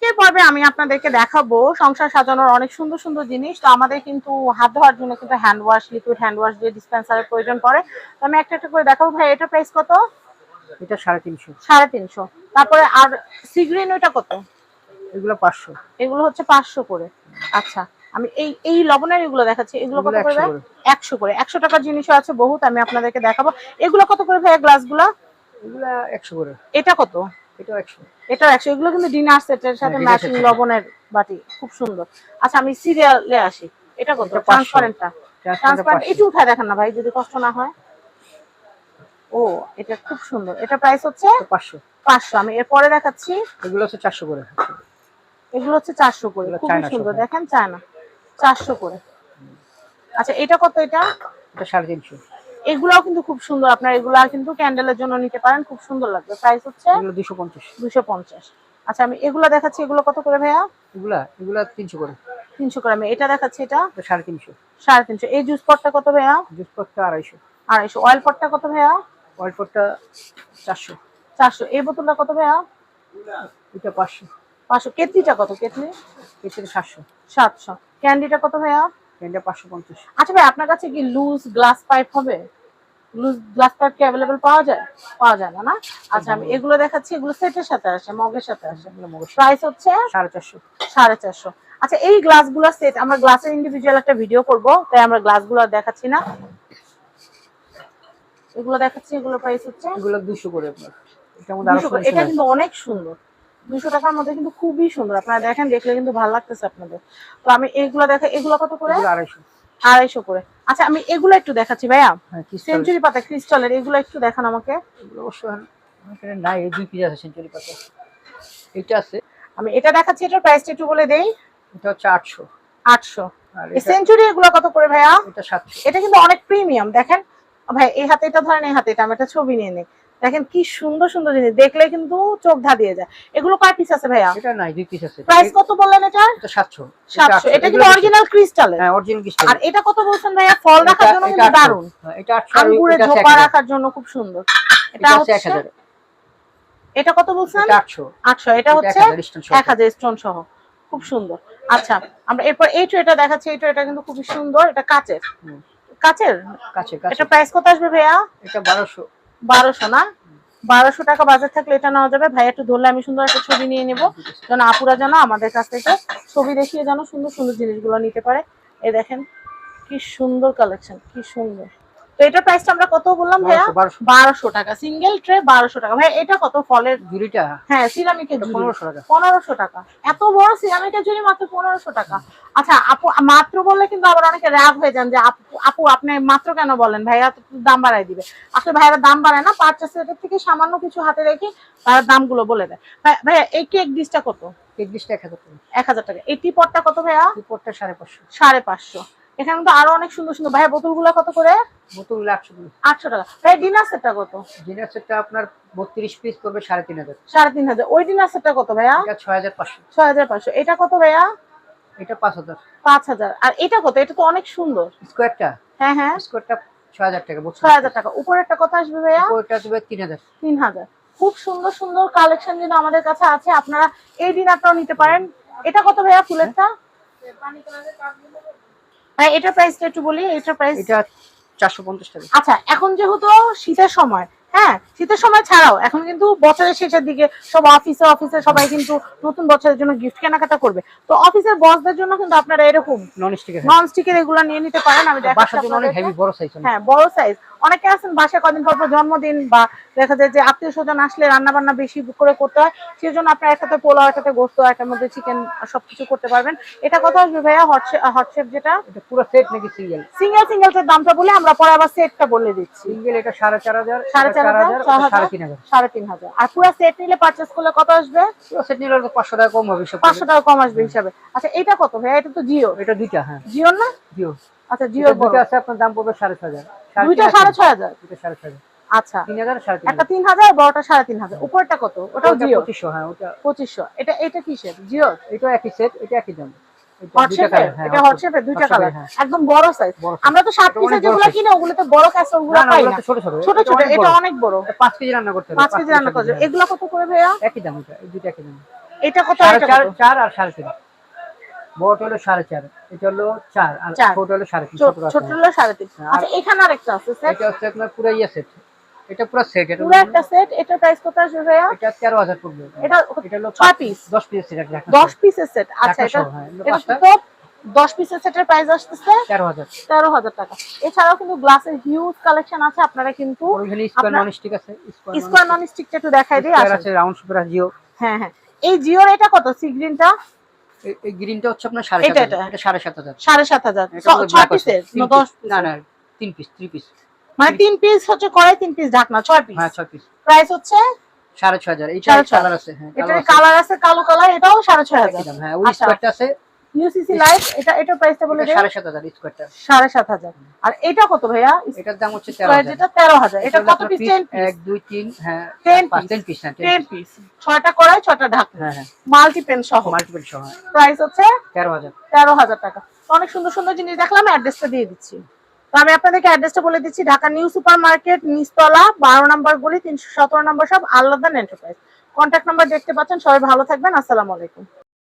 আজকের পর্বে আমি আপনাদেরকে দেখাবো সংসার সাজানোর অনেক সুন্দর সুন্দর জিনিস। তো আমাদের কিন্তু হাত ধোয়ার জন্য কিন্তু hand wash liquid hand wash দিয়ে ডিসপেন্সারের প্রয়োজন পড়ে। তো আমি একটা একটা করে দেখাবো। ভাই এটা প্রাইস কত? এটা সাড়ে তিনশো। সাড়ে তিনশো। তারপরে আর সিগ্রিন ওইটা কত? এগুলো পাঁচশো। এগুলো হচ্ছে পাঁচশো করে। আচ্ছা আমি এই এই লবণের এগুলো দেখাচ্ছি। এগুলো কত করে। একশো করে। একশো টাকার জিনিসও আছে বহুত আমি আপনাদেরকে দেখাবো। এগুলো কত করে ভাইয়া গ্লাসগুলো এগুলো একশো করে। এটা কত? এটা একশো। এগুলো কিন্তু ডিনার সেটের সাথে ম্যাচিং লবণের বাটি খুব সুন্দর। আচ্ছা আমি সিরিয়ালে আসি। এটা কত? এটা 500 ট্রান্সপারেন্টটা ট্রান্সপারেন্ট একটু উঠায় দেখেন না ভাই যদি কষ্ট না হয়। ও এটা খুব সুন্দর। এটা প্রাইস হচ্ছে এটা পাঁচশো। পাঁচশো। আমি এরপরে দেখাচ্ছি। এগুলো হচ্ছে চারশো করে। এগুলো হচ্ছে চারশো করে। খুব সুন্দর। shop, দেখেন চায়না। চারশো করে। আচ্ছা এটা কত এটা? এটা সাড়ে তিনশো। এগুলাও কিন্তু খুব সুন্দর। আপনার এগুলা কিন্তু ক্যান্ডেলের জন্য নিতে পারেন। খুব সুন্দর লাগবে। প্রাইস হচ্ছে দুশো পঞ্চাশ। দুশো পঞ্চাশ। আচ্ছা আমি এগুলো দেখাচ্ছি। এগুলো কত করে ভাইয়া? এগুলা এগুলা তিনশো করে। তিনশো করে। আমি এটা দেখাচ্ছি এটা? সাড়ে তিনশো। সাড়ে তিনশো। এই জুস পটটা কত ভাইয়া? জুস পটটা আড়াইশো। আড়াইশো। অয়েল পটটা কত ভাইয়া? অয়েল পটটা চারশো। চারশো। এই বোতলটা কত ভাইয়া? এটা পাঁচশো। পাঁচশো। কেটলিটা কত? কেটলি? এটা সাতশো। সাতশো। ক্যান্ডিটা কত ভাইয়া? এটা পাঁচশো পঞ্চাশ। আচ্ছা ভাই আপনার কাছে কি লুজ গ্লাস পাইপ হবে? লুজ গ্লাস পাইপ কি অ্যাভেলেবল পাওয়া যায়? পাওয়া যায় না না? আচ্ছা আমি এগুলো দেখাচ্ছি এগুলো সেটের সাথে আসে মগের সাথে আসে প্রাইস হচ্ছে সাড়ে চারশো। সাড়ে চারশো। আচ্ছা এই গ্লাসগুলো সেট আমরা গ্লাসের ইন্ডিভিজুয়াল একটা ভিডিও করব তাই আমরা গ্লাসগুলো দেখাচ্ছি না। এগুলো দেখাচ্ছি এগুলো প্রাইস হচ্ছে। এগুলো দুশো করে আপনার। 200। এটা কিন্তু অনেক সুন্দর। দুশো টাকার মধ্যে কিন্তু খুবই সুন্দর। আপনারা দেখেন দেখলে কিন্তু ভালো লাগতেছে আপনাদের। তো আমি এগুলো দেখা এগুলো কত করে? আড়াইশো। আড়াইশো করে। আচ্ছা আমি এগুলো একটু দেখাচ্ছি ভাইয়া। হ্যাঁ সেঞ্চুরি পাতা ক্রিস্টালের এগুলো একটু দেখান আমাকে। নাই দুই পিস আছে সেঞ্চুরি পাতা। এটা আছে। আমি এটা দেখাচ্ছি এটার প্রাইসটা একটু বলে দেই। এটা হচ্ছে আটশো। আটশো। সেঞ্চুরি এগুলো কত করে ভাইয়া? এটা সাতশো। এটা কিন্তু অনেক প্রিমিয়াম দেখেন। ভাই এই হাতে এটা ধরেন এই হাতে এটা আমি একটা ছবি নিয়ে নিই। দেখেন কি সুন্দর সুন্দর জিনিস। দেখলে কিন্তু চোখ ধাঁধিয়ে যায়। এগুলো কয় পিস আছে ভাইয়া? এটা নাই দুই পিস আছে। প্রাইস কত বললেন এটা? এটা সাতশো। সাতশো। এটা কিন্তু অরিজিনাল ক্রিস্টালের হ্যাঁ অরিজিনাল ক্রিস্টাল আর এটা কত বলছেন ভাইয়া? ফল রাখার জন্য কিন্তু দারুণ এটা আটশো আর আঙ্গুরে ঝোপা রাখার জন্য খুব সুন্দর। এটা এটা হচ্ছে হাজার। এটা কত বলছেন? এটা আটশো। আটশো। এটা হচ্ছে এক হাজার stone সহ। এক হাজার স্টোন সহ। খুব সুন্দর। আচ্ছা আমরা এরপর এই ট্রেটা দেখাচ্ছি। এই ট্রেটা কিন্তু খুবই সুন্দর। এটা কাচের। কাচের? কাছে এটা প্রাইস কত আসবে ভাইয়া? এটা বারোশো। বারোশো না? বারোশো টাকা বাজার থাকলে এটা নেওয়া যাবে। ভাই, একটু ধরলে আমি সুন্দর একটা ছবি নিয়ে নেব। যেন আপুরা যেন আমাদের কাছ থেকে ছবি দেখিয়ে যেন সুন্দর সুন্দর জিনিসগুলো নিতে পারে। এ দেখেন, কি সুন্দর কালেকশন কি সুন্দর। তো এটার প্রাইসটা আমরা কত বললাম ভাইয়া? বারোশো বারোশো। বারোশো টাকা। সিঙ্গেল ট্রে বারোশো টাকা। ভাই এটা কত ফলের? ঝুড়িটা? হ্যাঁ সিরামিকের এটা ঝুড়ি। পনেরোশো টাকা। পনেরোশো টাকা। এত বড় সিরামিকের জন্য মাত্র পনেরোশো টাকা। আচ্ছা আপু মাত্র বললে কিন্তু আবার অনেকে রাগ হয়ে যান যে আপু আপু আপনি মাত্র কেন বলেন? ভাইয়া তো দাম বাড়াই দিবে। আসলে ভাইয়ারা দাম বাড়ায় না পাঁচটা সেটের থেকে সামান্য কিছু হাতে রেখে তারা দামগুলো বলে দেয়। ভাই- ভাইয়া এই কেক ডিশটা কত? একত্রিশটা এক হাজার টাকা। এক হাজার টাকা। এই টিপটটা কত ভাইয়া? পাঁচশো। সাড়ে পাঁচশো। এখানে তো আরও অনেক সুন্দর সুন্দর। ভাইয়া বোতলগুলো কত করে? বোতলগুলো আটশো আটশো টাকা। ভাই ডিনার সেটটা কত? ডিনার সেটটা আপনার বত্রিশ পিস পড়বে সাড়ে তিন হাজার। সাড়ে তিন হাজার। ওই ডিনার সেটটা কত ভাইয়া? ছয় হাজার পাঁচশো। ছয় হাজার পাঁচশো। এটা কত ভাইয়া? এটা পাঁচ হাজার। পাঁচ হাজার। আর এটা কত? এটা তো অনেক সুন্দর। স্কোয়ারটা? হ্যাঁ হ্যাঁ। স্কোয়ারটা ছয় হাজার টাকা ছয় হাজার টাকা। উপরেরটা কত আসবে ভাইয়া? ওইটা দেবে তিন হাজার। তিন হাজার। খুব সুন্দর সুন্দর কালেকশন যেন আমাদের কাছে আছে। আপনারা এই ডিনারটাও নিতে পারেন। এটা কত ভাইয়া ফুলেরটা? ভাই এটা প্রাইসটা একটু বলি এটা প্রাইস এটা চারশো পঞ্চাশ টাকা। আচ্ছা এখন যেহেতু শীতের সময় হ্যাঁ শীতের সময় ছাড়াও এখন কিন্তু বছরের শেষের দিকে সব অফিসে অফিসে সবাই কিন্তু নতুন বছরের জন্য গিফট কেনাকাটা করবে। তো অফিসের বসদের জন্য কিন্তু আপনারা এরকম নন স্টিকের নন স্টিকের এগুলো নিয়ে নিতে পারেন আমি দেখাচ্ছি বাসার জন্য অনেক হেভি বড় সাইজ হ্যাঁ বড় সাইজ অনেকে আছেন বাসায় কদিন পর পর জন্মদিন বা দেখা যায় যে আত্মীয় স্বজন আসলে রান্না বান্না বেশি করে করতে হয় সেই জন্য আপনার একসাথে পোলাও একসাথে গোস্ত একটার মধ্যে চিকেন সবকিছু করতে পারবেন। এটা কত আসবে ভাইয়া হট যেটা? পুরো সেট নাকি সিঙ্গেল সিঙ্গেল সিঙ্গেল এর দামটা বলে আমরা পরে আবার সেটটা বলে দিচ্ছি। সিঙ্গেল এটা সাড়ে চার হাজার সাড়ে চার হাজার সাড়ে তিন হাজার সাড়ে তিন হাজার। আর পুরো সেট নিলে পারচেস করলে কত আসবে? পুরো সেট নিলে পাঁচশো টাকা কম হবে পাঁচশো টাকা কম আসবে হিসাবে। আচ্ছা এটা কত ভাইয়া? এটা তো জিও। এটা দুইটা হ্যাঁ। জিও না? জিও। আচ্ছা জিও দুটো আছে আপনার দাম পড়বে 6500 দুইটা 6500 দুটো 6500 আচ্ছা। 3500 একটা 3000 বড়টা 3500 উপরটা কত? ওটাও জিও? 2500 হ্যাঁ ওটা 2500 এটা এটা কি সেট জিও? এটা একই সেট এটা একই দাম। একদম বড় সাইজ আমরা তো সাত পিসের যেগুলো কিনে ওগুলোতে বড় ক্যাসরোল ছোট ছোট। এটা অনেক বড়। 5 কেজি রান্না করতে 5 কেজি রান্না করতে এগুলো কত করে ভাইয়া? এটা বড় হলো সাড়ে চার। এটা হলো চার আর ছোট হলো সাড়ে তিন। ছোট হলো সাড়ে তিন। আচ্ছা এখানে আরেকটা আছে স্যার। এটা হচ্ছে আপনার পুরো ইয়ে সেট এটা পুরো সেট এটা পুরো একটা সেট এটা প্রাইস কত আসবে ভাইয়া? এটা 13000 পড়বে। এটা এটা হলো 6 পিস 10 পিসের সেট 10 পিসের সেট আচ্ছা হ্যাঁ, এটা এটা তো 10 পিসের সেটের প্রাইস আসতেছে? 13000 13000 টাকা। এছাড়াও কিন্তু গ্লাসের হিউজ কালেকশন আছে। আপনারা কিন্তু ওইখানে স্কয়ার নন আছে। স্কয়ার ননস্টিকটা একটু দেখাই দিই আছে রাউন্ড সুপার জিও হ্যাঁ হ্যাঁ। এই জিওর এটা কত? সিগ্রিনটা এই- গ্রিনটা হচ্ছে আপনার সাড়ে এটা, সাত হাজার এটা। এটা সাড়ে সাত হাজার। সাড়ে সাত হাজার। এটা ছয় পিসের না। না? তিন পিস থ্রি পিস মানে তিন পিস হচ্ছে কড়াই তিন পিস ঢাকনা ছয় পিস হ্যাঁ ছয় পিস প্রাইস হচ্ছে সাড়ে ছয় হাজার। কালার আছে হ্যাঁ এটার কালার আছে। কালো কালার এটাও সাড়ে ছয় হাজার। হ্যাঁ ওই আচ্ছা। স্কোয়ারটা আছে ইউসিসি লাইট এটা এটার প্রাইসটা বলে দেন সাড়ে সাত হাজার স্কোয়ারটা সাড়ে সাত হাজার। আর এটা কত ভাইয়া? এটার দাম হচ্ছে তেরো স্কোয়ার হাজার। যেটা তেরো হাজার। এটা এটা কত পিস piece? টেন পিস এক দুই তিন হ্যাঁ 10 পাঁচ piece। টেন পিস হ্যাঁ টেন পিস ছয়টা কড়াই ছয়টা ঢাকনা। হ্যাঁ হ্যাঁ। সহ। মাল্টিপল সহ হ্যাঁ। প্রাইস হচ্ছে তেরো হাজার। তেরো হাজার টাকা। অনেক সুন্দর সুন্দর জিনিস দেখলাম অ্যাড্রেসটা দিয়ে দিচ্ছি। তো আমি আপনাদেরকে অ্যাড্রেসটা বলে দিচ্ছি ঢাকা নিউ সুপার মার্কেট নিচতলা বারো নম্বর গলি তিনশো সতেরো নম্বর সব আল্লাদান এন্টারপ্রাইজ কন্ট্যাক্ট নাম্বার দেখতে পাচ্ছেন সবাই ভালো থাকবেন আসসালামু আলাইকুম।